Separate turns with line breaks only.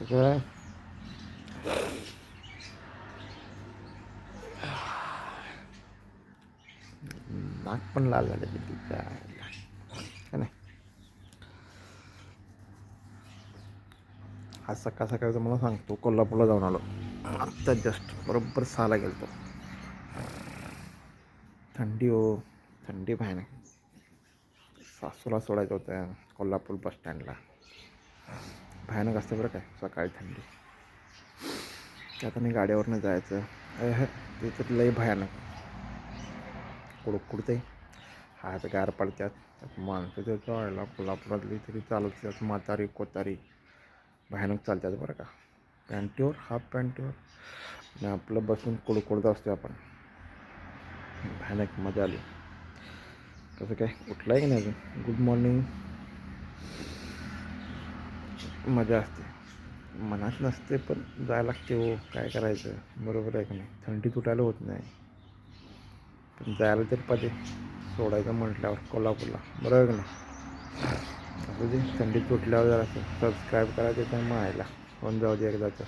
Okay. नाक पण लाल झाले किती काय? नाही आज सकाळ सकाळचं मला सांगतो कोल्हापूरला जाऊन आलो. आत्ता जस्ट बरोबर सहाला गेलतो. थंडी हो थंडी भयानक. सासूला सोडायचं होतं कोल्हापूर बस स्टँडला. भयानक असतं बरं काय सकाळी थंडी. त्यात आणि गाड्यावरनं जायचं. ते तर लई भयानक. कुडकुडते हात गार पडतात त्यात माणसं तर चढायला कोल्हापुरातली तरी चालत त्यात म्हातारी कोतारी. भयानक चालतात बरं का. पॅन्टीवर हाफ पॅन्टीवर. आणि आपलं बसून कुडकुडत असतो आपण. भयानक मजा आली. कसं काय? उठलं आहे की नाही अजून? गुड मॉर्निंग मजा असते. मनात नसते पण जायला लागते हो. काय करायचं? बरोबर आहे का नाही? थंडी तुटायला होत नाही. पण जायला तरी पाहिजे. सोडायचं म्हटल्यावर कोल्हापूरला. बरोबर का नाही? असं जे थंडी तुटल्यावर जरा सबस्क्राईब करायचं तर मायला होऊन जाऊ दे एकदाचं.